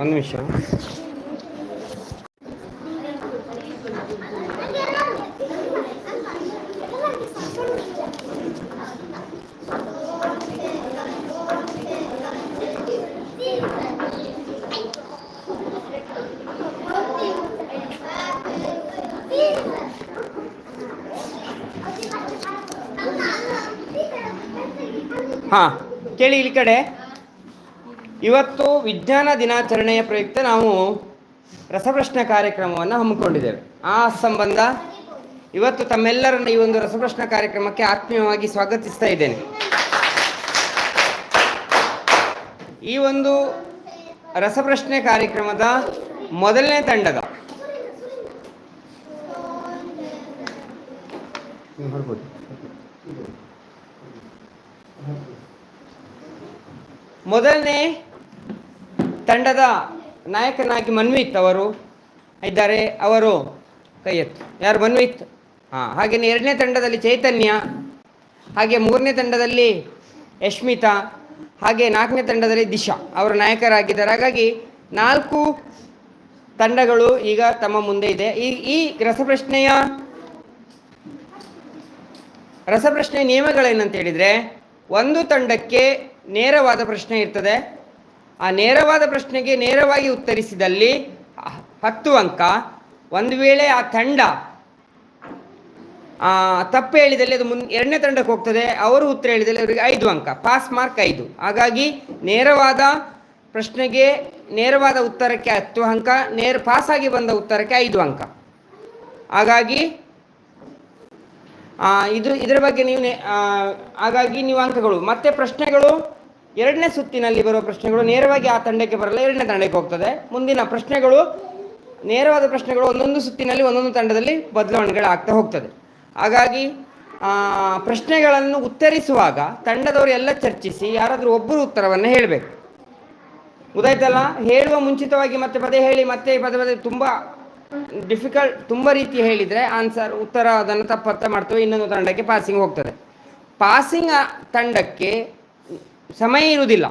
ಒಂದು ನಿಮಿಷ ಹಾಂ ಕೇಳಿ ಇಲ್ಲಿ ಕಡೆ ಇವತ್ತು ವಿಜ್ಞಾನ ದಿನಾಚರಣೆಯ ಪ್ರಯುಕ್ತ ನಾವು ರಸಪ್ರಶ್ನೆ ಕಾರ್ಯಕ್ರಮವನ್ನು ಹಮ್ಮಿಕೊಂಡಿದ್ದೇವೆ. ಆ ಸಂಬಂಧ ಇವತ್ತು ತಮ್ಮೆಲ್ಲರನ್ನ ಈ ಒಂದು ರಸಪ್ರಶ್ನೆ ಕಾರ್ಯಕ್ರಮಕ್ಕೆ ಆತ್ಮೀಯವಾಗಿ ಸ್ವಾಗತಿಸ್ತಾ ಇದ್ದೇನೆ. ಈ ಒಂದು ರಸಪ್ರಶ್ನೆ ಕಾರ್ಯಕ್ರಮದ ಮೊದಲನೇ ತಂಡದ ಮೊದಲನೇ ತಂಡದ ನಾಯಕನಾಗಿ ಮನ್ವಿತ್ ಅವರು ಇದ್ದಾರೆ. ಅವರು ಕೈ ಯಾರು? ಮನ್ವಿತ್. ಹಾಂ, ಹಾಗೆಯೇ ಎರಡನೇ ತಂಡದಲ್ಲಿ ಚೈತನ್ಯ ಹಾಗೆ ಮೂರನೇ ತಂಡದಲ್ಲಿ ಯಶ್ಮಿತಾ ಹಾಗೆ ನಾಲ್ಕನೇ ತಂಡದಲ್ಲಿ ದಿಶಾ ಅವರು ನಾಯಕರಾಗಿದ್ದಾರೆ. ಹಾಗಾಗಿ ನಾಲ್ಕು ತಂಡಗಳು ಈಗ ತಮ್ಮ ಮುಂದೆ ಇದೆ. ಈ ಈ ರಸಪ್ರಶ್ನೆಯ ರಸಪ್ರಶ್ನೆ ನಿಯಮಗಳೇನಂತ ಹೇಳಿದರೆ, ಒಂದು ತಂಡಕ್ಕೆ ನೇರವಾದ ಪ್ರಶ್ನೆ ಇರ್ತದೆ. ಆ ನೇರವಾದ ಪ್ರಶ್ನೆಗೆ ನೇರವಾಗಿ ಉತ್ತರಿಸಿದಲ್ಲಿ ಹತ್ತು ಅಂಕ, ಒಂದು ವೇಳೆ ಆ ತಂಡ ತಪ್ಪು ಹೇಳಿದಲ್ಲಿ ಅದು ಮುನ್, ಎರಡನೇ ತಂಡಕ್ಕೆ ಹೋಗ್ತದೆ, ಅವರು ಉತ್ತರ ಹೇಳಿದಲ್ಲಿ ಅವರಿಗೆ ಐದು ಅಂಕ, ಪಾಸ್ ಮಾರ್ಕ್ ಐದು. ಹಾಗಾಗಿ ನೇರವಾದ ಪ್ರಶ್ನೆಗೆ ನೇರವಾದ ಉತ್ತರಕ್ಕೆ ಹತ್ತು ಅಂಕ, ನೇರ, ಪಾಸಾಗಿ ಬಂದ ಉತ್ತರಕ್ಕೆ ಐದು ಅಂಕ. ಹಾಗಾಗಿ ಇದು, ಇದರ ಬಗ್ಗೆ ನೀವು ಹಾಗಾಗಿ ನೀವು ಅಂಕಗಳು, ಮತ್ತೆ ಪ್ರಶ್ನೆಗಳು ಎರಡನೇ ಸುತ್ತಿನಲ್ಲಿ ಬರುವ ಪ್ರಶ್ನೆಗಳು ನೇರವಾಗಿ ಆ ತಂಡಕ್ಕೆ ಬರಲ್ಲ, ಎರಡನೇ ತಂಡಕ್ಕೆ ಹೋಗ್ತದೆ. ಮುಂದಿನ ಪ್ರಶ್ನೆಗಳು, ನೇರವಾದ ಪ್ರಶ್ನೆಗಳು ಒಂದೊಂದು ಸುತ್ತಿನಲ್ಲಿ, ಒಂದೊಂದು ತಂಡದಲ್ಲಿ ಬದಲಾವಣೆಗಳಾಗ್ತಾ ಹೋಗ್ತದೆ. ಹಾಗಾಗಿ ಪ್ರಶ್ನೆಗಳನ್ನು ಉತ್ತರಿಸುವಾಗ ತಂಡದವರು ಎಲ್ಲ ಚರ್ಚಿಸಿ ಯಾರಾದರೂ ಒಬ್ಬರು ಉತ್ತರವನ್ನು ಹೇಳಬೇಕು. ಗೊತ್ತಾಯ್ತಲ್ಲ? ಹೇಳುವ ಮುಂಚಿತವಾಗಿ ಮತ್ತೆ ಪದೇ ಹೇಳಿ, ಮತ್ತೆ ಪದೇ ಪದೇ ತುಂಬ ಡಿಫಿಕಲ್ಟ್ ತುಂಬ ರೀತಿ ಹೇಳಿದರೆ ಆನ್ಸರ್ ಉತ್ತರ ಅದನ್ನು ತಪ್ಪತ್ತ ಮಾಡ್ತೇವೆ, ಇನ್ನೊಂದು ತಂಡಕ್ಕೆ ಪಾಸಿಂಗ್ ಹೋಗ್ತದೆ. ಪಾಸಿಂಗ್ ತಂಡಕ್ಕೆ ಸಮಯ ಇರುವುದಿಲ್ಲ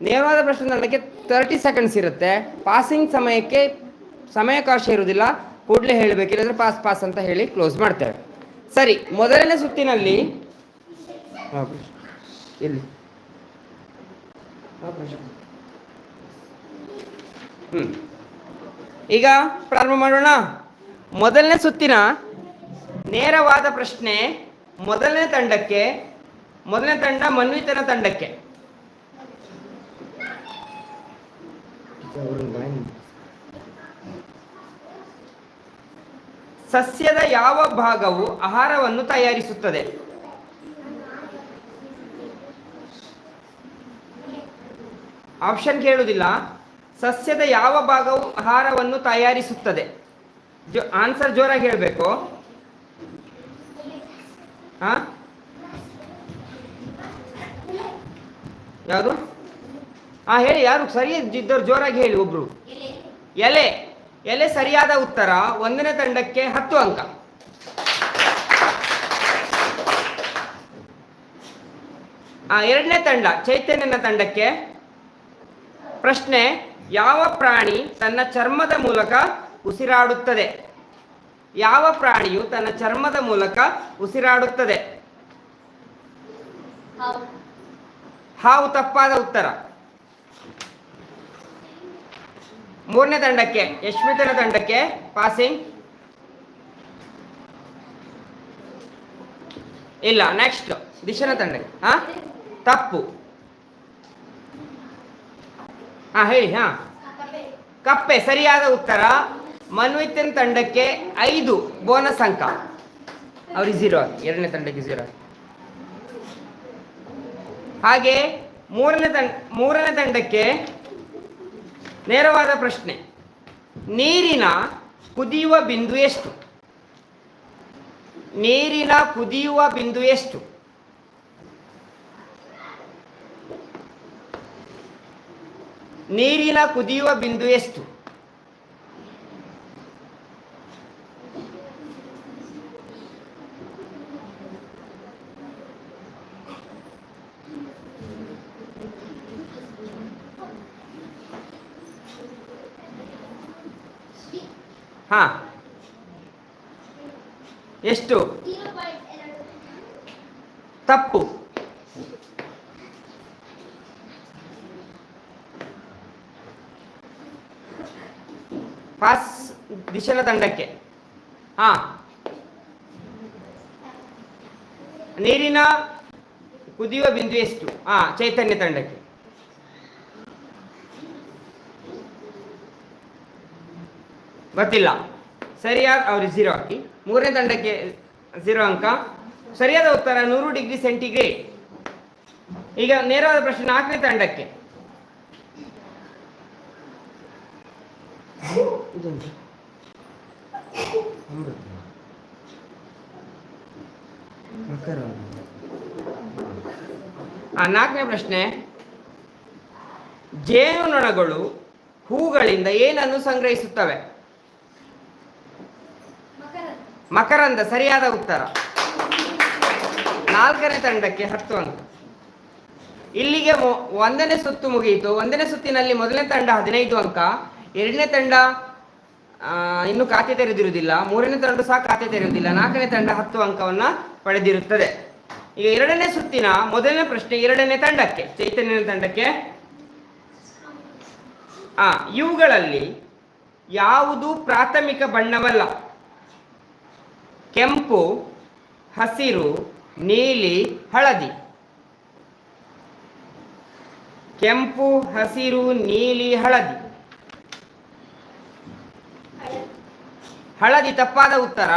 ನೇರವಾದ ಪ್ರಶ್ನೆ ತಂಡಕ್ಕೆ ತರ್ಟಿ ಸೆಕೆಂಡ್ಸ್ ಇರುತ್ತೆ ಪಾಸಿಂಗ್ ಸಮಯಕ್ಕೆ ಸಮಯಾವಕಾಶ ಇರುವುದಿಲ್ಲ ಕೂಡಲೇ ಹೇಳಬೇಕಿಲ್ಲಾದ್ರೆ ಪಾಸ್ ಪಾಸ್ ಅಂತ ಹೇಳಿ ಕ್ಲೋಸ್ ಮಾಡ್ತೇವೆ ಸರಿ ಮೊದಲನೇ ಸುತ್ತಿನಲ್ಲಿ ಇಲ್ಲಿ ಪ್ರಶ್ನೆ. ಎಲ್ಲಿ ಹಾ, ಪ್ರಶ್ನೆ. ಹ್ಮ್. ಈಗ ಪ್ರಾರಂಭ ಮಾಡೋಣ ಮೊದಲನೇ ಸುತ್ತಿನ ನೇರವಾದ ಪ್ರಶ್ನೆ ಮೊದಲನೇ ತಂಡಕ್ಕೆ ಮೊದಲನೇ ತಂಡ ಮನ್ವಿತನ ತಂಡಕ್ಕೆ ಸಸ್ಯದ ಯಾವ ಭಾಗವು ಆಹಾರವನ್ನು ತಯಾರಿಸುತ್ತದೆ? ಆಪ್ಷನ್ ಕೇಳುವುದಿಲ್ಲ. ಸಸ್ಯದ ಯಾವ ಭಾಗವು ಆಹಾರವನ್ನು ತಯಾರಿಸುತ್ತದೆ? ಜೋ, ಆನ್ಸರ್ ಜೋರಾಗಿ ಹೇಳಬೇಕು. ಯಾವುದು? ಹಾ ಹೇಳಿ ಯಾರು ಸರಿ ಇದ್ದವ್ರು ಜೋರಾಗಿ ಹೇಳಿ ಒಬ್ರು. ಎಲೆ. ಎಲೆ. ಸರಿಯಾದ ಉತ್ತರ ಒಂದನೇ ತಂಡಕ್ಕೆ ಹತ್ತು ಅಂಕ. ಆ ಎರಡನೇ ತಂಡ ಚೈತನ್ಯನ ತಂಡಕ್ಕೆ ಪ್ರಶ್ನೆ ಯಾವ ಪ್ರಾಣಿ ತನ್ನ ಚರ್ಮದ ಮೂಲಕ ಉಸಿರಾಡುತ್ತದೆ? ಯಾವ ಪ್ರಾಣಿಯು ತನ್ನ ಚರ್ಮದ ಮೂಲಕ ಉಸಿರಾಡುತ್ತದೆ? ಹಾವು ತಪ್ಪಾದ ಉತ್ತರ. ಮೂರನೇ ತಂಡಕ್ಕೆ, ಯಶ್ಮಿತನ ತಂಡಕ್ಕೆ ಪಾಸಿಂಗ್ ಇಲ್ಲ ನೆಕ್ಸ್ಟ್ ದಿಶನ ತಂಡಕ್ಕೆ. ಹಾ? ತಪ್ಪು. ಹಾ, ಹೇಳಿ, ಹಾ. ಕಪ್ಪೆ, ಸರಿಯಾದ ಉತ್ತರ. ಮನ್ವಿತನ್ ತಂಡಕ್ಕೆ ಐದು ಬೋನಸ್ ಅಂಕ. ಅವ್ರಿಗೆ ಝೀರೋ ಎರಡನೇ ತಂಡಕ್ಕೆ ಝೀರೋ ಹಾಗೆ ಮೂರನೇ ತಂಡ, ಮೂರನೇ ತಂಡಕ್ಕೆ ನೇರವಾದ ಪ್ರಶ್ನೆ. ನೀರಿನ ಕುದಿಯುವ ಬಿಂದು ಎಷ್ಟು? ನೀರಿನ ಕುದಿಯುವ ಬಿಂದು ಎಷ್ಟು? ನೀರಿನ ಕುದಿಯುವ ಬಿಂದು ಎಷ್ಟು? ಹಾ. ಎಷ್ಟು? ತಪ್ಪು. ಪಾಸ್ ದಿಶನ ತಂಡಕ್ಕೆ. ಹಾ. ನೀರಿನ ಕುದಿಯುವ ಬಿಂದು ಎಷ್ಟು? ಹಾ ಚೈತನ್ಯ ತಂಡಕ್ಕೆ. ಗೊತ್ತಿಲ್ಲ. ಸರಿಯಾದ ಅವ್ರಿಗೆ ಝೀರೋ ಹಾಕಿ. ಮೂರನೇ ತಂಡಕ್ಕೆ ಝೀರೋ ಅಂಕ. ಸರಿಯಾದ ಉತ್ತರ ನೂರು ಡಿಗ್ರಿ ಸೆಂಟಿಗ್ರೇಡ್ ಈಗ ನೇರವಾದ ಪ್ರಶ್ನೆ ನಾಲ್ಕನೇ ತಂಡಕ್ಕೆ. ನಾಲ್ಕನೇ ಪ್ರಶ್ನೆ. ಜೇನುನೊಣಗಳು ಹೂಗಳಿಂದ ಏನನ್ನು ಸಂಗ್ರಹಿಸುತ್ತವೆ? ಮಕರಂದ ಸರಿಯಾದ ಉತ್ತರ. ನಾಲ್ಕನೇ ತಂಡಕ್ಕೆ ಹತ್ತು ಅಂಕ ಇಲ್ಲಿಗೆ ಒಂದನೇ ಸುತ್ತು ಮುಗಿಯಿತು. ಒಂದನೇ ಸುತ್ತಿನಲ್ಲಿ ಮೊದಲನೇ ತಂಡ ಹದಿನೈದು ಅಂಕ. ಎರಡನೇ ತಂಡ ಇನ್ನು ಖಾತೆ ತೆರೆದಿರುವುದಿಲ್ಲ. ಮೂರನೇ ತಂಡ ಸಹ ಖಾತೆ ತೆರೆಯುವುದಿಲ್ಲ. ನಾಲ್ಕನೇ ತಂಡ ಹತ್ತು ಅಂಕವನ್ನು ಪಡೆದಿರುತ್ತದೆ. ಈಗ ಎರಡನೇ ಸುತ್ತಿನ ಮೊದಲನೇ ಪ್ರಶ್ನೆ ಎರಡನೇ ತಂಡಕ್ಕೆ, ಚೈತನ್ಯನ ತಂಡಕ್ಕೆ. ಆ, ಇವುಗಳಲ್ಲಿ ಯಾವುದು ಪ್ರಾಥಮಿಕ ಬಣ್ಣವಲ್ಲ. ಕೆಂಪು, ಹಸಿರು, ನೀಲಿ, ಹಳದಿ. ಕೆಂಪು, ಹಸಿರು, ನೀಲಿ, ಹಳದಿ. ಹಳದಿ ತಪ್ಪಾದ ಉತ್ತರ?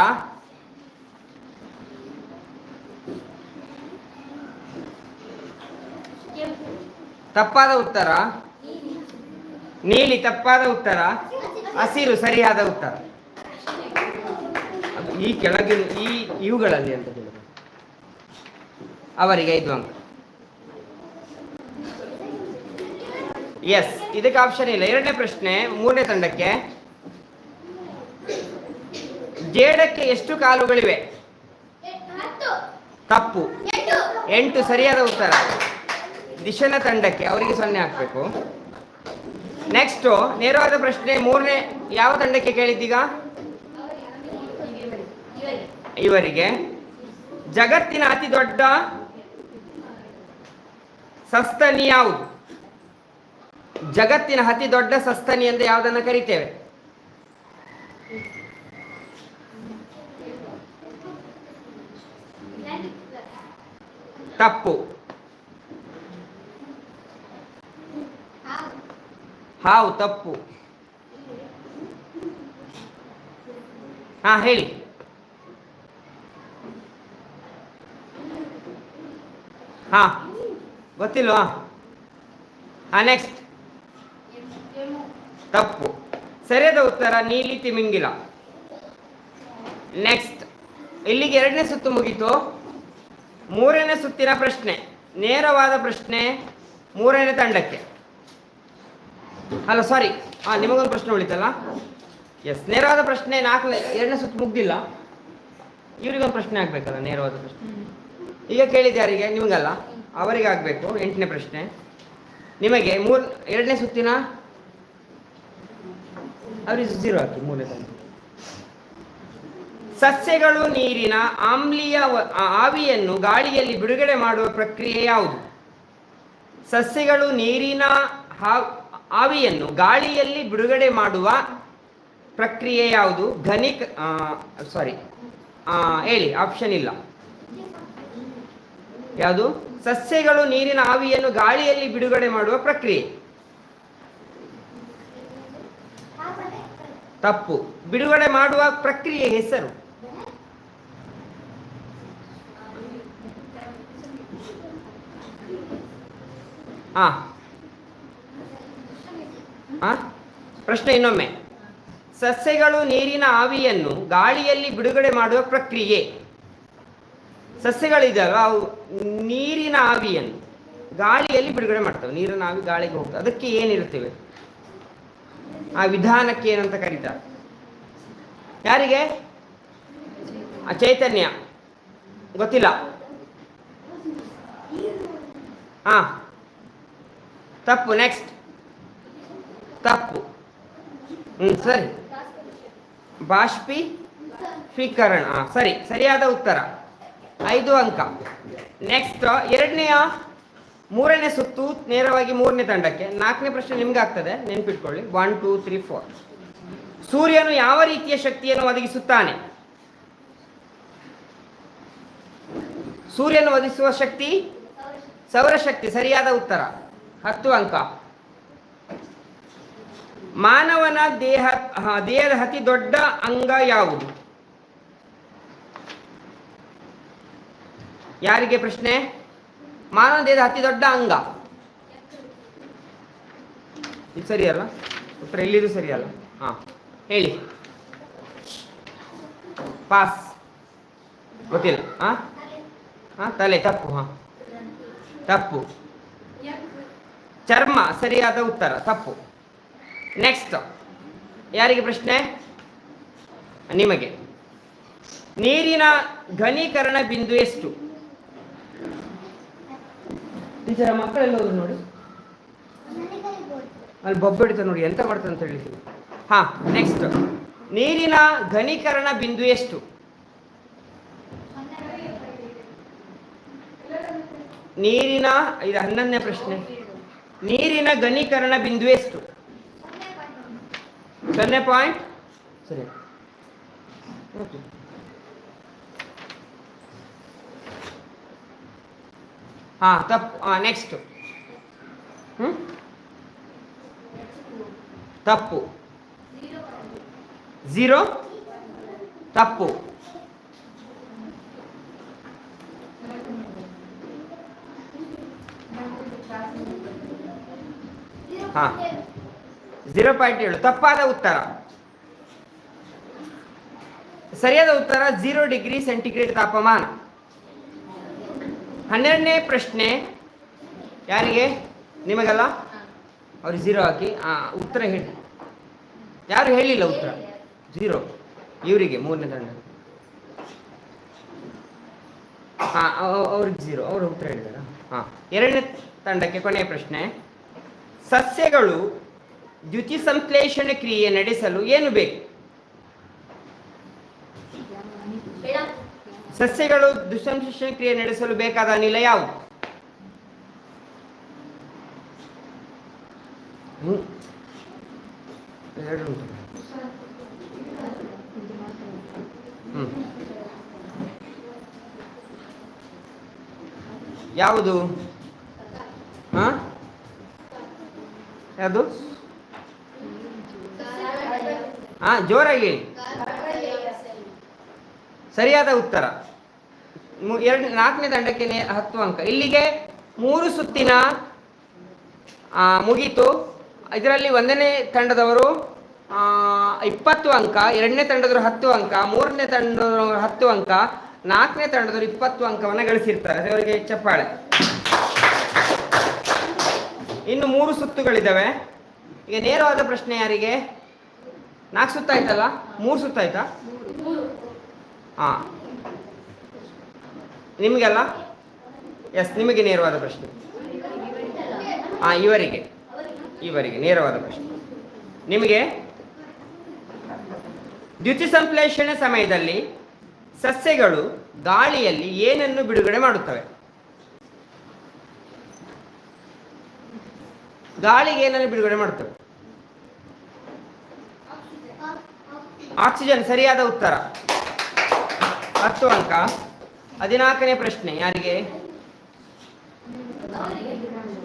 ತಪ್ಪಾದ ಉತ್ತರ? ನೀಲಿ ತಪ್ಪಾದ ಉತ್ತರ? ಹಸಿರು ಸರಿಯಾದ ಉತ್ತರ. ಈ ಕೆಳಗಿನ ಈ ಇವುಗಳಲ್ಲಿ ಅಂತ ಹೇಳಿದ್ರು ಅವರಿಗೆ ಐದು ಅಂಕ. ಎಸ್ ಇದಕ್ಕೆ ಆಪ್ಷನ್ ಇಲ್ಲ. ಎರಡನೇ ಪ್ರಶ್ನೆ, ಮೂರನೇ ತಂಡಕ್ಕೆ. ಜೇಡಕ್ಕೆ ಎಷ್ಟು ಕಾಲುಗಳಿವೆ? ತಪ್ಪು ಎಂಟು ಸರಿಯಾದ ಉತ್ತರ. ದಿಶನ ತಂಡಕ್ಕೆ, ಅವರಿಗೆ ಸೊನ್ನೆ ಹಾಕ್ಬೇಕು. ನೆಕ್ಸ್ಟು ನೇರವಾದ ಪ್ರಶ್ನೆ, ಮೂರನೇ, ಯಾವ ತಂಡಕ್ಕೆ ಕೇಳಿದ್ದೀಗ? ಇವರಿಗೆ ಜಗತ್ತಿನ ಅತಿ ದೊಡ್ಡ ಸಸ್ತನಿ ಯಾವುದು? ಜಗತ್ತಿನ ಅತಿ ದೊಡ್ಡ ಸಸ್ತನಿ ಎಂದು ಯಾವುದನ್ನು ಕರಿತೇವೆ? ತಪ್ಪು. ಹಾವು ತಪ್ಪು. ಹಾ, ಹೇಳಿ. ಹಾ, ಗೊತ್ತಿಲ್ವಾ? ಹಾ ನೆಕ್ಸ್ಟ್ ತಪ್ಪು. ಸರಿಯಾದ ಉತ್ತರ ನೀಲಿ ತಿಮಿಂಗಿಲ. ನೆಕ್ಸ್ಟ್ ಇಲ್ಲಿಗೆ ಎರಡನೇ ಸುತ್ತು ಮುಗೀತು. ಮೂರನೇ ಸುತ್ತಿನ ಪ್ರಶ್ನೆ. ನೇರವಾದ ಪ್ರಶ್ನೆ ಮೂರನೇ ತಂಡಕ್ಕೆ. ಅಲ್ಲ ಸಾರಿ ಹಾ ನಿಮಗೊಂದು ಪ್ರಶ್ನೆ ಉಳಿತಲ್ಲ? ಎಸ್ ನೇರವಾದ ಪ್ರಶ್ನೆ ನಾಲ್ಕನೇ, ಎರಡನೇ ಸುತ್ತು ಮುಗ್ದಿಲ್ಲ. ಇವರಿಗೊಂದು ಪ್ರಶ್ನೆ ಆಗ್ಬೇಕಲ್ಲ, ನೇರವಾದ ಪ್ರಶ್ನೆ. ಈಗ ಕೇಳಿದ್ದೆ ಯಾರಿಗೆ? ನಿಮಗಲ್ಲ. ಅವರಿಗೆ ಆಗಬೇಕು ಎಂಟನೇ ಪ್ರಶ್ನೆ. ನಿಮಗೆ ಮೂರ್, ಎರಡನೇ ಸುತ್ತಿನ? ಅವರಿಗೆ ಜೀರೋ ಹಾಕಿ, ಮೂರನೇ ಸಸ್ಯಗಳು ನೀರಿನ ಆಮ್ಲೀಯ ಆವಿಯನ್ನು ಗಾಳಿಯಲ್ಲಿ ಬಿಡುಗಡೆ ಮಾಡುವ ಪ್ರಕ್ರಿಯೆ ಯಾವುದು? ಸಸ್ಯಗಳು ನೀರಿನ ಆವಿಯನ್ನು ಗಾಳಿಯಲ್ಲಿ ಬಿಡುಗಡೆ ಮಾಡುವ ಪ್ರಕ್ರಿಯೆ ಯಾವುದು? ಘನಿಕ ಸಾರಿ ಹೇಳಿ ಆಪ್ಷನ್ ಇಲ್ಲ. ಯಾವುದು? ಸಸ್ಯಗಳು ನೀರಿನ ಆವಿಯನ್ನು ಗಾಳಿಯಲ್ಲಿ ಬಿಡುಗಡೆ ಮಾಡುವ ಪ್ರಕ್ರಿಯೆ. ತಪ್ಪು. ಬಿಡುಗಡೆ ಮಾಡುವ ಪ್ರಕ್ರಿಯೆ ಹೆಸರು. ಆ? ಪ್ರಶ್ನೆ ಇನ್ನೊಮ್ಮೆ. ಸಸ್ಯಗಳು ನೀರಿನ ಆವಿಯನ್ನು ಗಾಳಿಯಲ್ಲಿ ಬಿಡುಗಡೆ ಮಾಡುವ ಪ್ರಕ್ರಿಯೆ. ಸಸ್ಯಗಳಿದೆಯಲ್ಲ ಅವು ನೀರಿನ ಆವಿಯನ್ನು ಗಾಳಿಯಲ್ಲಿ ಬಿಡುಗಡೆ ಮಾಡ್ತವೆ. ನೀರಿನ ಆವಿ ಗಾಳಿಗೆ ಹೋಗ್ತವೆ. ಅದಕ್ಕೆ ಏನಿರ್ತೇವೆ ಆ ವಿಧಾನಕ್ಕೆ ಏನಂತ ಕರೀತಾರೆ? ಯಾರಿಗೆ? ಆ ಚೈತನ್ಯ. ಗೊತ್ತಿಲ್ಲ. ಹಾ ತಪ್ಪು. ನೆಕ್ಸ್ಟ್ ತಪ್ಪು. ಹ್ಞೂ ಸರಿ. ಬಾಷ್ಪೀಕರಣ. ಸರಿ. ಸರಿಯಾದ ಉತ್ತರ. ಐದು ಅಂಕ. ನೆಕ್ಸ್ಟ್ ಎರಡನೆಯ, ಮೂರನೇ ಸುತ್ತು ನೇರವಾಗಿ ಮೂರನೇ ತಂಡಕ್ಕೆ. ನಾಲ್ಕನೇ ಪ್ರಶ್ನೆ ನಿಮ್ಗೆ ಆಗ್ತದೆ ನೆನ್ಪಿಟ್ಕೊಳ್ಳಿ. ಒನ್ ಟೂ ತ್ರೀ ಫೋರ್ ಸೂರ್ಯನು ಯಾವ ರೀತಿಯ ಶಕ್ತಿಯನ್ನು ಒದಗಿಸುತ್ತಾನೆ? ಸೂರ್ಯನು ಒದಗಿಸುವ ಶಕ್ತಿ? ಸೌರಶಕ್ತಿ ಸರಿಯಾದ ಉತ್ತರ. ಹತ್ತು ಅಂಕ. ಮಾನವನ ದೇಹ ದೇಹದ ಅತಿ ದೊಡ್ಡ ಅಂಗ ಯಾವುದು? ಯಾರಿಗೆ ಪ್ರಶ್ನೆ? ಮಾನವ ದೇಹದ ಅತಿ ದೊಡ್ಡ ಅಂಗ. ಇದು ಸರಿಯಲ್ಲ ಉತ್ತರ ಎಲ್ಲಿದು ಸರಿಯಲ್ಲ ಹಾ, ಹೇಳಿ. ಪಾಸ್ ಗೊತ್ತಿಲ್ಲ. ಹಾ? ಹಾ, ತಲೆ, ತಪ್ಪು, ಹಾ. ತಪ್ಪು. ಚರ್ಮ, ಸರಿಯಾದ ಉತ್ತರ, ತಪ್ಪು. ನೆಕ್ಸ್ಟ್ ಯಾರಿಗೆ ಪ್ರಶ್ನೆ? ನಿಮಗೆ. ನೀರಿನ ಘನೀಕರಣ ಬಿಂದು ಎಷ್ಟು? ಟೀಚರ್ ಮಕ್ಕಳೆಲ್ಲ ಹೋದ್ರು ನೋಡಿ. ಅಲ್ಲಿ ಬೊಬ್ಬೆಡಿತ ನೋಡಿ, ಎಂತ ಮಾಡ್ತಾರೆ ಅಂತ ಹೇಳಿ. ಹಾ ನೆಕ್ಸ್ಟ್ ನೀರಿನ ಘನೀಕರಣ ಬಿಂದು ಎಷ್ಟು? ನೀರಿನ, ಇದು ಹನ್ನೊಂದನೇ ಪ್ರಶ್ನೆ. ನೀರಿನ ಘನೀಕರಣ ಬಿಂದು ಎಷ್ಟು? ಸೊನ್ನೆ ಪಾಯಿಂಟ್? ಸರಿ. ಓಕೆ ಹಾ, ತಪ್ಪು. ಹಾ ನೆಕ್ಸ್ಟ್ ಹ್ಮ್? ತಪ್ಪು. ಝೀರೋ ತಪ್ಪು. ಹಾ. ಝೀರೋ ಪಾಯಿಂಟ್ ಏಳು. ತಪ್ಪಾದ ಉತ್ತರ. ಸರಿಯಾದ ಉತ್ತರ ಝೀರೋ ಡಿಗ್ರಿ ಸೆಂಟಿಗ್ರೇಡ್ ತಾಪಮಾನ. ಹನ್ನೆರಡನೇ ಪ್ರಶ್ನೆ ಯಾರಿಗೆ? ನಿಮಗಲ್ಲ? ಅವ್ರಿಗೆ ಝೀರೋ ಹಾಕಿ ಉತ್ತರ ಹೇಳಿ. ಯಾರು ಹೇಳಿಲ್ಲ ಉತ್ತರ? ಝೀರೋ ಇವರಿಗೆ, ಮೂರನೇ ತಂಡ. ಹಾಂ ಅವ್- ಅವ್ರಿಗೆ ಝೀರೋ ಅವರು ಉತ್ತರ ಹೇಳಿದಾರ? ಹಾಂ. ಎರಡನೇ ತಂಡಕ್ಕೆ ಕೊನೆಯ ಪ್ರಶ್ನೆ. ಸಸ್ಯಗಳು ದ್ಯುತಿ ಸಂಶ್ಲೇಷಣೆ ಕ್ರಿಯೆ ನಡೆಸಲು ಏನು ಬೇಕು? ಸಸ್ಯಗಳು ದುಸಂಶ್ಲೇಷಣೆ ಕ್ರಿಯೆ ನಡೆಸಲು ಬೇಕಾದ ಅನಿಲ ಯಾವುದು. ಯಾವುದು? ಹಾ? ಯಾವುದು? ಹಾ ಜೋರಾಗಿ ಸರಿಯಾದ ಉತ್ತರ. ಎರಡು ನಾಲ್ಕನೇ ತಂಡಕ್ಕೆ ಹತ್ತು ಅಂಕ. ಇಲ್ಲಿಗೆ ಮೂರು ಸುತ್ತಿನ ಮುಗೀತು. ಇದರಲ್ಲಿ ಒಂದನೇ ತಂಡದವರು ಇಪ್ಪತ್ತು ಅಂಕ ಎರಡನೇ ತಂಡದವರು ಹತ್ತು ಅಂಕ ಮೂರನೇ ತಂಡದವರು ಹತ್ತು ಅಂಕ ನಾಲ್ಕನೇ ತಂಡದವರು ಇಪ್ಪತ್ತು ಅಂಕವನ್ನು ಗಳಿಸಿರ್ತಾರೆ. ಅವರಿಗೆ ಚಪ್ಪಾಳೆ. ಇನ್ನು ಮೂರು ಸುತ್ತುಗಳಿದ್ದಾವೆ ಈಗ ನೇರವಾದ ಪ್ರಶ್ನೆ ಯಾರಿಗೆ? ನಾಲ್ಕು ಸುತ್ತಾಯ್ತಲ್ಲ? ಮೂರು ಸುತ್ತಾಯ್ತಾ? ಹಾ ನಿಮಗೆಲ್ಲ? ಎಸ್ ನಿಮಗೆ ನೇರವಾದ ಪ್ರಶ್ನೆ. ಹಾ ಇವರಿಗೆ. ಇವರಿಗೆ ನೇರವಾದ ಪ್ರಶ್ನೆ. ನಿಮಗೆ? ದ್ಯುತಿ ಸಂಶ್ಲೇಷಣೆ ಸಮಯದಲ್ಲಿ ಸಸ್ಯಗಳು ಗಾಳಿಯಲ್ಲಿ ಏನನ್ನು ಬಿಡುಗಡೆ ಮಾಡುತ್ತವೆ? ಗಾಳಿಗೆ ಏನನ್ನು ಬಿಡುಗಡೆ ಮಾಡುತ್ತವೆ? ಆಕ್ಸಿಜನ್, ಸರಿಯಾದ ಉತ್ತರ. ಹತ್ತು ಅಂಕ. ಹದಿನಾಲ್ಕನೇ ಪ್ರಶ್ನೆ, ಯಾರಿಗೆ?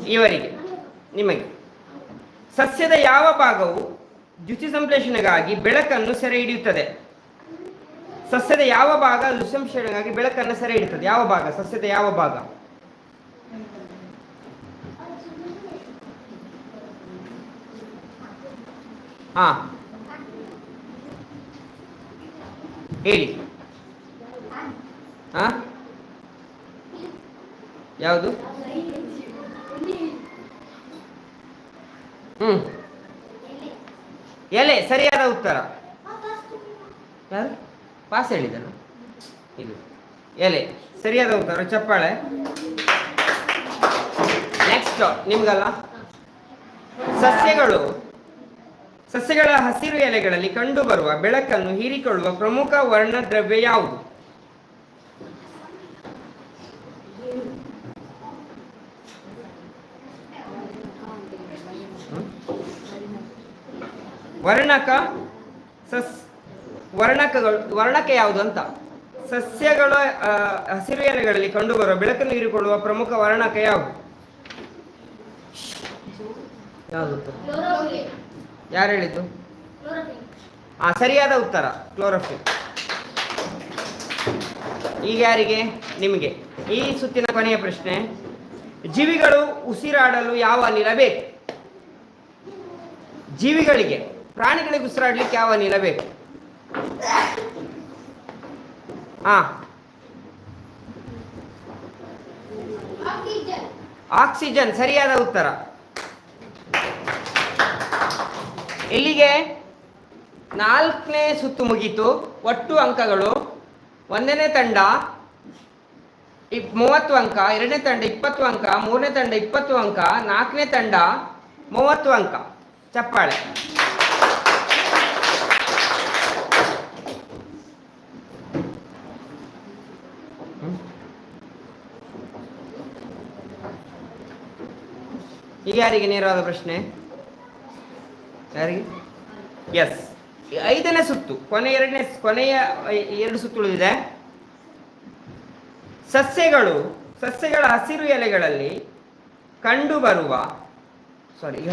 ಇವರಿಗೆ, ನಿಮಗೆ. ಸಸ್ಯದ ಯಾವ ಭಾಗವು ದ್ಯುತಿ ಸಂಶ್ಲೇಷಣೆಗಾಗಿ ಬೆಳಕನ್ನು ಸೆರೆ ಹಿಡಿಯುತ್ತದೆ? ಸಸ್ಯದ ಯಾವ ಭಾಗ ದುಸಂಶ್ಲೇಷಣೆಗಾಗಿ ಬೆಳಕನ್ನು ಸೆರೆ ಹಿಡಿಯುತ್ತದೆ? ಯಾವ ಭಾಗ? ಸಸ್ಯದ ಯಾವ ಭಾಗ? ಹಾ. ಹೇಳಿ. ಹಾ? ಯಾವುದು? ಹ್ಮ್. ಎಲೆ, ಸರಿಯಾದ ಉತ್ತರ. ಯಾರು? ಪಾಸ್ ಹೇಳಿದನು. ಇದು. ಎಲೆ, ಸರಿಯಾದ ಉತ್ತರ. ಚಪ್ಪಾಳೆ. ನೆಕ್ಸ್ಟ್ ನಿಮ್ಗಲ್ಲ? ಸಸ್ಯಗಳು. ಸಸ್ಯಗಳ ಹಸಿರು ಎಲೆಗಳಲ್ಲಿ ಕಂಡುಬರುವ ಬೆಳಕನ್ನು ಹೀರಿಕೊಳ್ಳುವ ಪ್ರಮುಖ ವರ್ಣದ್ರವ್ಯ ಯಾವುದು? ವರ್ಣಕ ಸಸ್ ವರ್ಣಕಗಳು ವರ್ಣಕ ಯಾವುದು ಅಂತ? ಸಸ್ಯಗಳ ಹಸಿರು ಎಲೆಗಳಲ್ಲಿ ಕಂಡುಬರುವ ಬೆಳಕನ್ನು ಹೀರಿಕೊಳ್ಳುವ ಪ್ರಮುಖ ವರ್ಣಕ ಯಾವುದು? ಯಾವುದು ಯಾರು ಹೇಳಿದ್ದು? ಆ, ಸರಿಯಾದ ಉತ್ತರ, ಕ್ಲೋರೋಫಿಲ್. ಈಗ ಯಾರಿಗೆ? ನಿಮಗೆ. ಈ ಸುತ್ತಿನ ಕೊನೆಯ ಪ್ರಶ್ನೆ. ಜೀವಿಗಳು ಉಸಿರಾಡಲು ಯಾವ ಅನಿಲ ಬೇಕು? ಜೀವಿಗಳಿಗೆ, ಪ್ರಾಣಿಗಳಿಗೆ ಉಸಿರಾಡ್ಲಿಕ್ಕೆ ಯಾವ ಅನಿಲ ಬೇಕು? ಆಕ್ಸಿಜನ್ ಆಕ್ಸಿಜನ್, ಸರಿಯಾದ ಉತ್ತರ. ಇಲ್ಲಿಗೆ ನಾಲ್ಕನೇ ಸುತ್ತು ಮುಗೀತು, ಒಟ್ಟು ಅಂಕಗಳು, ಒಂದನೇ ತಂಡ ಇಪ್, ಮೂವತ್ತು ಅಂಕ, ಎರಡನೇ ತಂಡ ಇಪ್ಪತ್ತು ಅಂಕ, ಮೂರನೇ ತಂಡ ಇಪ್ಪತ್ತು ಅಂಕ, ನಾಲ್ಕನೇ ತಂಡ ಮೂವತ್ತು ಅಂಕ. ಚಪ್ಪಾಳೆ ಈಗ ಯಾರಿಗೆ ನೇರವಾದ ಪ್ರಶ್ನೆ? ಯಾರಿಗೆ? ಎಸ್ ಐದನೇ ಸುತ್ತು, ಕೊನೆ ಎರಡನೇ ಕೊನೆಯ ಎರಡು ಸುತ್ತು ಉಳಿದಿದೆ ಸಸ್ಯಗಳು, ಸಸ್ಯಗಳ ಹಸಿರು ಎಲೆಗಳಲ್ಲಿ ಕಂಡುಬರುವ ಸಾರಿ ಈಗ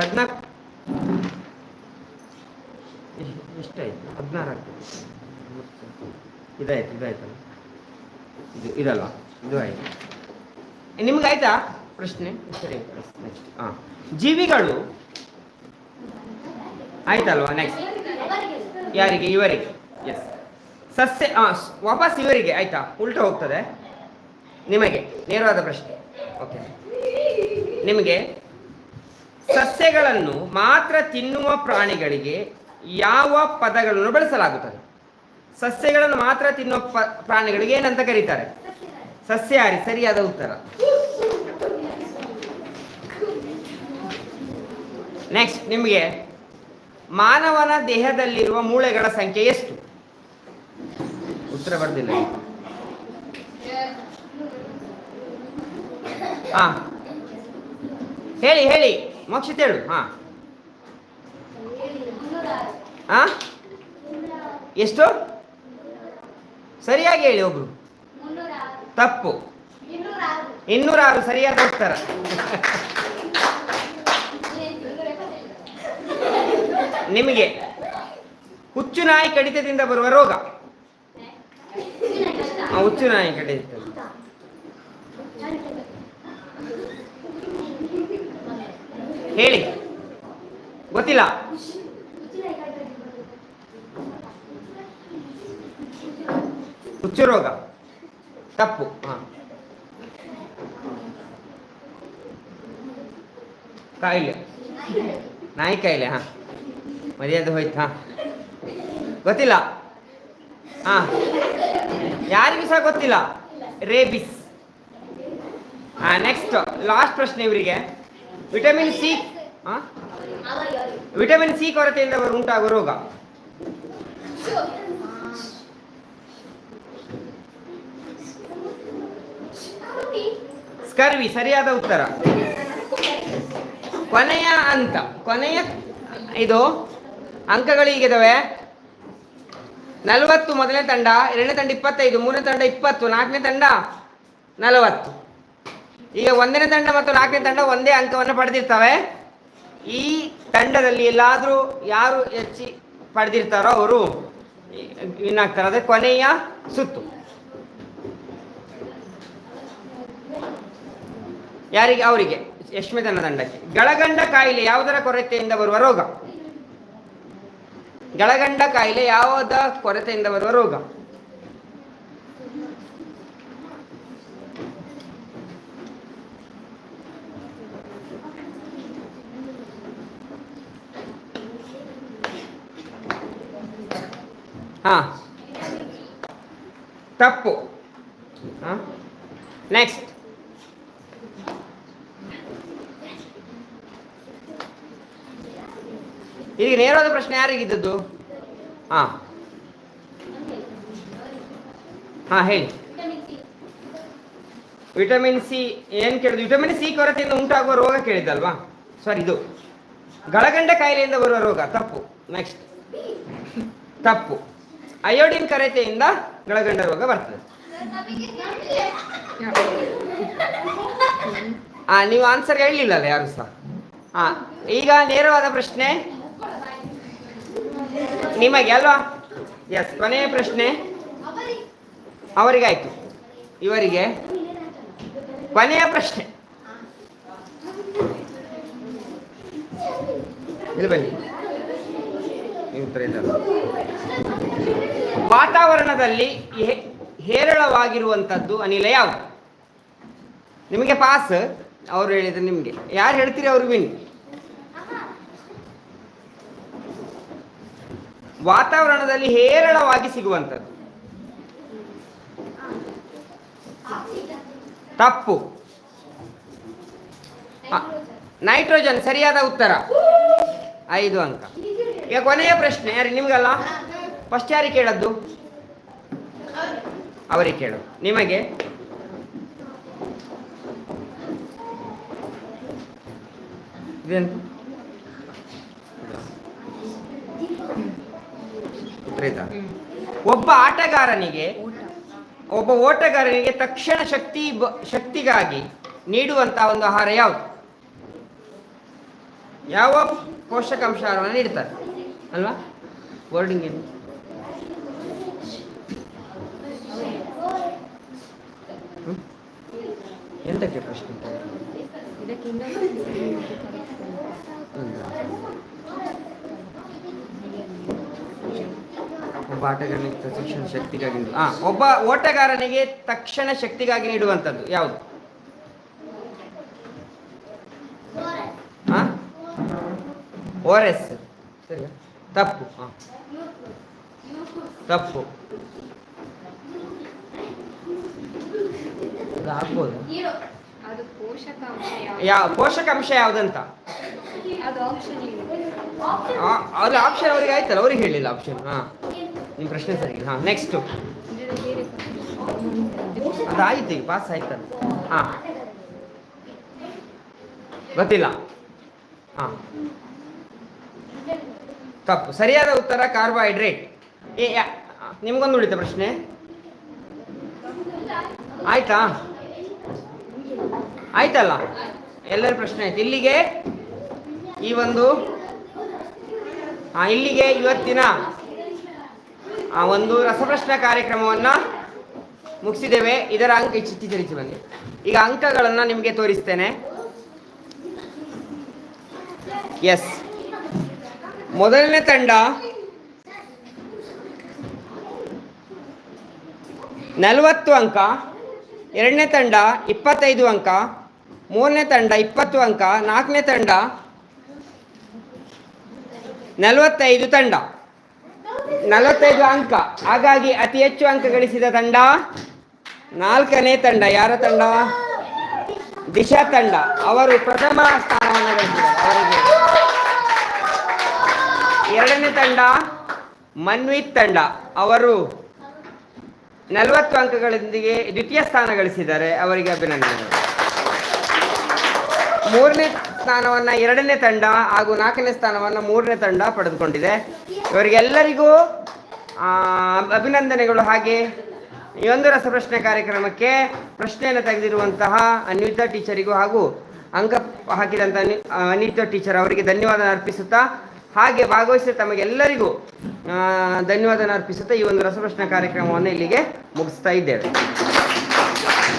ಹದಿನಾಲ್ಕು ಎಷ್ಟಾಯ್ತು ಹದಿನಾರು ಆಗ್ತದೆ. ಇದಾಯ್ತು ಇದಾಯ್ತಲ್ಲ ಇದು ಇದಲ್ವಾ? ಇದು ಆಯ್ತು. ನಿಮ್ಗೆ ಆಯ್ತಾ? ಪ್ರಶ್ನೆ? ಸರಿ ನೆಕ್ಸ್ಟ್ ಹಾಂ ಜೀವಿಗಳು ಆಯ್ತಲ್ವಾ? ನೆಕ್ಸ್ಟ್ ಯಾರಿಗೆ? ಇವರಿಗೆ. ಎಸ್ ಸಸ್ಯ ವಾಪಸ್ ಇವರಿಗೆ. ಆಯ್ತಾ? ಉಲ್ಟಾ ಹೋಗ್ತದೆ. ನಿಮಗೆ. ನೇರವಾದ ಪ್ರಶ್ನೆ. ಓಕೆ ನಿಮಗೆ ಸಸ್ಯಗಳನ್ನು ಮಾತ್ರ ತಿನ್ನುವ ಪ್ರಾಣಿಗಳಿಗೆ ಯಾವ ಪದಗಳನ್ನು ಬಳಸಲಾಗುತ್ತದೆ? ಸಸ್ಯಗಳನ್ನು ಮಾತ್ರ ತಿನ್ನೋ ಪ್ರಾಣಿಗಳಿಗೆ ಏನಂತ ಕರೀತಾರೆ? ಸಸ್ಯಹಾರಿ, ಸರಿಯಾದ ಉತ್ತರ. ನೆಕ್ಸ್ಟ್ ನಿಮಗೆ ಮಾನವನ ದೇಹದಲ್ಲಿರುವ ಮೂಳೆಗಳ ಸಂಖ್ಯೆ ಎಷ್ಟು? ಉತ್ತರ ಬರ್ದಿಲ್ಲ. ಹಾ. ಹೇಳಿ ಹೇಳಿ. ಮೋಕ್ಷಿತ ಹೇಳು. ಹಾ. ಹಾ ಎಷ್ಟು? ಸರಿಯಾಗಿ ಹೇಳಿ ಒಬ್ರು. ತಪ್ಪು. ಇನ್ನೂರಾರು ಸರಿಯಾದ ಉತ್ತರ. ನಿಮಗೆ ಹುಚ್ಚು ನಾಯಿ ಕಡಿತದಿಂದ ಬರುವ ರೋಗ. ಆ, ಹುಚ್ಚು ನಾಯಿ ಕಡಿತ ಹೇಳಿ. ಗೊತ್ತಿಲ್ಲ. ಹುಚ್ಚು ರೋಗ ತಪ್ಪು ಹಾಂ. ಕಾಯಿಲೆ. ನಾಯಿ ಕಾಯಿಲೆ, ಹಾಂ. ಮರ್ಯಾದೆ ಹೋಯ್ತು ಗೊತ್ತಿಲ್ಲ. ಹಾ. ಯಾರಿಗೂ ಸಹ ಗೊತ್ತಿಲ್ಲ. ರೇಬಿಸ್. ಹಾ ನೆಕ್ಸ್ಟ್ ಲಾಸ್ಟ್ ಪ್ರಶ್ನೆ ಇವರಿಗೆ. ವಿಟಮಿನ್ ಸಿ ವಿಟಮಿನ್ ಸಿ ಕೊರತೆಯಿಂದ ಉಂಟಾಗುವ ರೋಗ. ಸ್ಕರ್ವಿ ಸರಿಯಾದ ಉತ್ತರ. ಕೊನೆಯ ಅಂತ ಕೊನೆಯ ಇದು ಅಂಕಗಳು ಹೀಗಿದಾವೆ ನಲವತ್ತು ಮೊದಲನೇ ತಂಡ, ಎರಡನೇ ತಂಡ ಇಪ್ಪತ್ತೈದು, ಮೂರನೇ ತಂಡ ಇಪ್ಪತ್ತು, ನಾಲ್ಕನೇ ತಂಡ ನಲವತ್ತು. ಈಗ ಒಂದನೇ ತಂಡ ಮತ್ತು ನಾಲ್ಕನೇ ತಂಡ ಒಂದೇ ಅಂಕವನ್ನು ಪಡೆದಿರ್ತವೆ. ಈ ತಂಡದಲ್ಲಿ ಎಲ್ಲಾದರೂ ಯಾರು ಹೆಚ್ಚಿ ಪಡೆದಿರ್ತಾರೋ ಅವರು ವಿನ್ ಆಗ್ತಾರೆ. ಅದೇ ಕೊನೆಯ ಸುತ್ತು. ಯಾರಿಗೆ? ಅವರಿಗೆ. ಯಶ್ಮಿತನ ದಂಡಕ್ಕೆ ಗಳಗಂಡ ಕಾಯಿಲೆ ಯಾವುದರ ಕೊರತೆಯಿಂದ ಬರುವ ರೋಗ? ಗಳಗಂಡ ಕಾಯಿಲೆ ಯಾವುದ ಕೊರತೆಯಿಂದ ಬರುವ ರೋಗ? ಹಾ. ತಪ್ಪು. ನೆಕ್ಸ್ಟ್ ಈಗ ನೇರವಾದ ಪ್ರಶ್ನೆ ಯಾರಿಗಿದ್ದದ್ದು? ಹಾ ಹಾ, ಹೇಳಿ. ವಿಟಮಿನ್ ಸಿ ಏನ್ ಕೇಳಿದ್ರು ವಿಟಮಿನ್ ಸಿ ಕೊರತೆಯಿಂದ ಉಂಟಾಗುವ ರೋಗ ಕೇಳಿದ್ದಲ್ವಾ? ಸಾರಿ, ಇದು. ಗಳಗಂಡ ಕಾಯಿಲೆಯಿಂದ ಬರುವ ರೋಗ, ತಪ್ಪು. ನೆಕ್ಸ್ಟ್ ತಪ್ಪು. ಅಯೋಡಿನ್ ಕೊರತೆಯಿಂದ ಗಳಗಂಡ ರೋಗ ಬರ್ತದೆ. ಆ, ನೀವು ಆನ್ಸರ್ ಹೇಳಲಿಲ್ಲಲ್ಲ ಯಾರು ಸಹ? ಹಾ ಈಗ ನೇರವಾದ ಪ್ರಶ್ನೆ. ನಿಮಗೆ ಅಲ್ವಾ ಎಸ್ ಕೊನೆಯ ಪ್ರಶ್ನೆ. ಅವರಿಗಾಯ್ತು. ಇವರಿಗೆ. ಕೊನೆಯ ಪ್ರಶ್ನೆ. ಇಲ್ಲಿ ಬನ್ನಿ. ವಾತಾವರಣದಲ್ಲಿ ಹೇರಳವಾಗಿರುವಂಥದ್ದು ಅನಿಲ ಯಾವುದು? ನಿಮಗೆ ಪಾಸ್ ಅವ್ರು ಹೇಳಿದ್ರೆ ನಿಮಗೆ. ಯಾರು ಹೇಳ್ತೀರಿ ಅವ್ರಿಗೆ ವಿನ್ ವಾತಾವರಣದಲ್ಲಿ ಹೇರಳವಾಗಿ ಸಿಗುವಂಥದ್ದು. ತಪ್ಪು. ನೈಟ್ರೋಜನ್ ಸರಿಯಾದ ಉತ್ತರ. ಐದು ಅಂಕ. ಈಗ ಕೊನೆಯ ಪ್ರಶ್ನೆ, ಯಾರು ನಿಮ್ಗಲ್ಲ? ಫಸ್ಟ್ ಯಾರಿಗೆ ಕೇಳದ್ದು ಅವರಿಗೆ ಕೇಳು. ನಿಮಗೆ? ಇದೆಂತ ಆಯ್ತಾ? ಒಬ್ಬ ಆಟಗಾರನಿಗೆ ಒಬ್ಬ ಓಟಗಾರನಿಗೆ ತಕ್ಷಣ ಶಕ್ತಿ ಶಕ್ತಿಗಾಗಿ ನೀಡುವಂತ ಒಂದು ಆಹಾರ ಯಾವುದು? ಯಾವ ಪೋಷಕಾಂಶ ಆಹಾರವನ್ನು ನೀಡ್ತಾರೆ? ಅಲ್ವಾ? ವರ್ಡಿಂಗ್ ಏನು? ಎಂತಕ್ಕೆ ಪ್ರಶ್ನೆ ಆಟಗಾರನಿಗೆ ತಕ್ಷಣ ಶಕ್ತಿಗಾಗಿ ಆ ಒಬ್ಬ ಓಟಗಾರನಿಗೆ ತಕ್ಷಣ ಶಕ್ತಿಗಾಗಿ ನೀಡುವಂಥದ್ದು ಯಾವುದು? ಓರ್ ಎಸ್ ಸರಿ. ತಪ್ಪು. ತಪ್ಪು. ಆಗ್ಬೋದು? ಅದು ಪೋಷಕಾಂಶ ಯಾವ್ದಂತ? ಅದು ಆಪ್ಷನ್ ಅವ್ರಿಗೆ ಆಯ್ತಲ್ಲ ಅವ್ರಿಗೆ ಹೇಳಿಲ್ಲ ಆಪ್ಷನ್ ಹಾ ನಿಮ್ಮ ಪ್ರಶ್ನೆ ಸರಿ ಹಾ ನೆಕ್ಸ್ಟ್ ಅದಾಯ್ತು ಈಗ ಪಾಸ್ ಆಯ್ತಲ್ಲ ಹಾ. ಗೊತ್ತಿಲ್ಲ. ಹಾ. ತಪ್ಪು ಸರಿಯಾದ ಉತ್ತರ ಕಾರ್ಬೋಹೈಡ್ರೇಟ್ ಏ ನಿಮ್ಗೊಂದು ಉಳಿತ ಪ್ರಶ್ನೆ? ಆಯ್ತಾ? ಆಯ್ತಲ್ಲ? ಎಲ್ಲರ ಪ್ರಶ್ನೆ ಆಯ್ತು. ಇಲ್ಲಿಗೆ ಈ ಒಂದು ಆ, ಇಲ್ಲಿಗೆ ಇವತ್ತಿನ ಆ ಒಂದು ರಸಪ್ರಶ್ನೆ ಕಾರ್ಯಕ್ರಮವನ್ನು ಮುಗಿಸಿದ್ದೇವೆ. ಇದರ ಅಂಕ ಚಿತ್ತಿ ತಿರುಚಿ ಬನ್ನಿ. ಈಗ ಅಂಕಗಳನ್ನು ನಿಮಗೆ ತೋರಿಸ್ತೇನೆ. ಎಸ್ ಮೊದಲನೇ ತಂಡ ನಲವತ್ತು ಅಂಕ, ಎರಡನೇ ತಂಡ ಇಪ್ಪತ್ತೈದು ಅಂಕ, ಮೂರನೇ ತಂಡ ಇಪ್ಪತ್ತು ಅಂಕ, ನಾಲ್ಕನೇ ತಂಡ ನಲವತ್ತೈದು ತಂಡ. ನಲವತ್ತೈದು ಅಂಕ. ಹಾಗಾಗಿ ಅತಿ ಹೆಚ್ಚು ಅಂಕ ಗಳಿಸಿದ ತಂಡ? ನಾಲ್ಕನೇ ತಂಡ. ಯಾರ ತಂಡ? ದಿಶಾ ತಂಡ. ಅವರು ಪ್ರಥಮ ಸ್ಥಾನವನ್ನು ಗಳಿಸಿದ್ದಾರೆ ಅವರಿಗೆ ಎರಡನೇ ತಂಡ ಮನ್ವಿತ್ ತಂಡ. ಅವರು ನಲವತ್ತು ಅಂಕಗಳೊಂದಿಗೆ ದ್ವಿತೀಯ ಸ್ಥಾನ ಗಳಿಸಿದ್ದಾರೆ. ಅವರಿಗೆ ಅಭಿನಂದನೆಗಳು. ಮೂರನೇ ಸ್ಥಾನವನ್ನ ಎರಡನೇ ತಂಡ ಹಾಗೂ ನಾಲ್ಕನೇ ಸ್ಥಾನವನ್ನ ಮೂರನೇ ತಂಡ ಪಡೆದುಕೊಂಡಿದೆ. ಇವರಿಗೆಲ್ಲರಿಗೂ ಅಭಿನಂದನೆಗಳು. ಹಾಗೆ ಈ ಒಂದು ರಸಪ್ರಶ್ನೆ ಕಾರ್ಯಕ್ರಮಕ್ಕೆ ಪ್ರಶ್ನೆಯನ್ನು ತೆಗೆದಿರುವಂತಹ ಅನ್ವಿತಾ ಟೀಚರಿಗೂ ಹಾಗೂ ಅಂಕ ಹಾಕಿದಂಥ ಅನಿತಾ ಟೀಚರ್ ಅವರಿಗೆ ಧನ್ಯವಾದ ಅರ್ಪಿಸುತ್ತಾ, ಹಾಗೆ ಭಾಗವಹಿಸಿದ ತಮಗೆಲ್ಲರಿಗೂ ಧನ್ಯವಾದ ಅರ್ಪಿಸುತ್ತಾ ಈ ಒಂದು ರಸಪ್ರಶ್ನೆ ಕಾರ್ಯಕ್ರಮವನ್ನು ಇಲ್ಲಿಗೆ ಮುಗಿಸ್ತಾ ಇದ್ದೇವೆ.